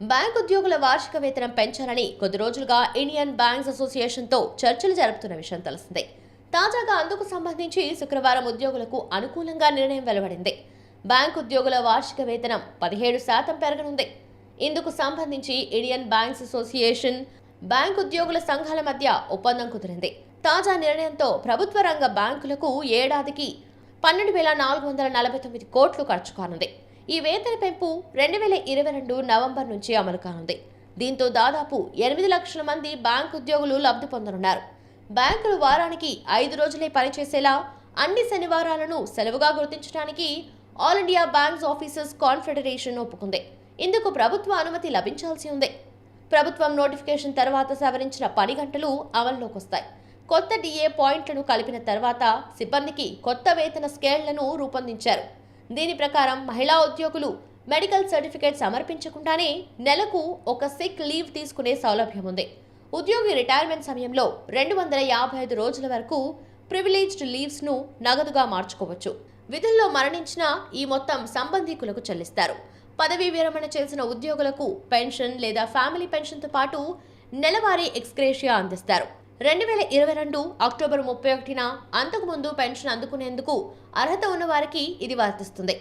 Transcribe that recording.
Bank ఉద్యోగుల వార్షిక వేతనం పెంచాలని కొద్ది రోజులుగా ఇండియన్ బ్యాంక్స్ అసోసియేషన్తో చర్చలు జరుపుతున్న విషయం తెలిసిందే. తాజాగా అందుకు సంబంధించి శుక్రవారం ఉద్యోగులకు అనుకూలంగా నిర్ణయం వెలువడింది. బ్యాంక్ ఉద్యోగుల వార్షిక వేతనం పదిహేడు శాతం పెరగనుంది. ఇందుకు సంబంధించి ఇండియన్ బ్యాంక్స్ అసోసియేషన్ బ్యాంక్ ఉద్యోగుల సంఘాల మధ్య ఒప్పందం కుదిరింది. తాజా నిర్ణయంతో ప్రభుత్వ రంగ బ్యాంకులకు ఏడాదికి పన్నెండు వేల నాలుగు వందల నలభై తొమ్మిది కోట్లు ఖర్చు కానుంది. ఈ వేతన పెంపు రెండు వేల ఇరవై రెండు నవంబర్ నుంచి అమలు కానుంది. దీంతో దాదాపు ఎనిమిది లక్షల మంది బ్యాంక్ ఉద్యోగులు లబ్ధి పొందనున్నారు. బ్యాంకులు వారానికి ఐదు రోజులే పనిచేసేలా అన్ని శనివారాలను సెలవుగా గుర్తించడానికి all India banks officers confederation ఒప్పుకుంది. ఇందుకు ప్రభుత్వ అనుమతి లభించాల్సి ఉంది. ప్రభుత్వం నోటిఫికేషన్ తర్వాత సవరించిన పని గంటలు అమల్లోకి వస్తాయి కొత్త డిఏ పాయింట్లను కలిపిన తర్వాత సిబ్బందికి కొత్త వేతన స్కేళ్ళను రూపొందించారు. దీని ప్రకారం మహిళా ఉద్యోగులు మెడికల్ సర్టిఫికేట్ సమర్పించకుండానే నెలకు ఒక సిక్ లీవ్ తీసుకునే సౌలభ్యం ఉంది ఉద్యోగి రిటైర్మెంట్ సమయంలో రెండు వందల యాభై ఐదు రోజుల వరకు ప్రివిలేజ్డ్ లీవ్స్ను నగదుగా మార్చుకోవచ్చు. విధుల్లో మరణించిన ఈ మొత్తం సంబంధీకులకు చెల్లిస్తారు. పదవీ విరమణ చేసిన ఉద్యోగులకు పెన్షన్ లేదా ఫ్యామిలీ పెన్షన్తో పాటు నెలవారీ ఎక్స్గ్రేషియా అందిస్తారు. రెండు వేల ఇరవై రెండు అక్టోబర్ ముప్పై ఒకటిన అంతకుముందు పెన్షన్ అందుకునేందుకు అర్హత ఉన్న వారికి ఇది వర్తిస్తుంది.